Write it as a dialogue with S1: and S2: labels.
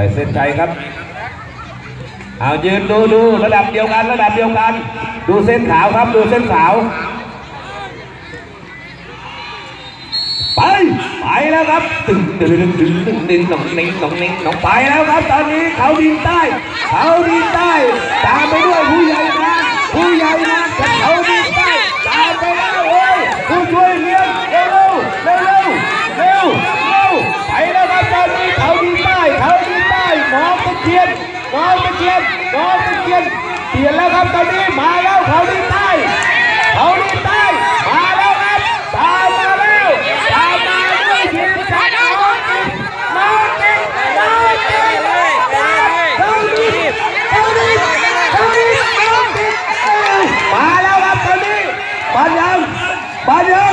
S1: ส่เส้นชัยครับ เอายืนดูดูระดับเดียวกันระดับเดียวกัน ดูเส้นขาวครับดูเส้นขาว ไปไปแล้วครับตึงตึงตึงตึงตึงตึงหนองนิ่งหนองนิ่งหนองไปแล้วครับ ตอนนี้เขาดินใต้ เขาดินใต้ตามไปด้วย ทียนบอลตะเกียนบอลตะเกียนเปลี่ยนแล้วครับตอนนี้มาแล้วเขาดีใต้เขาดีใต้มาแล้วครับตามมาแล้วตามมาด้วยทีมจากน้องกิ๊กน้องกิ๊กน้องกิ๊กเขาดีเขาดีเขาดีน้องกิ๊กมาแล้วครับตอนนี้ปันยังปันยัง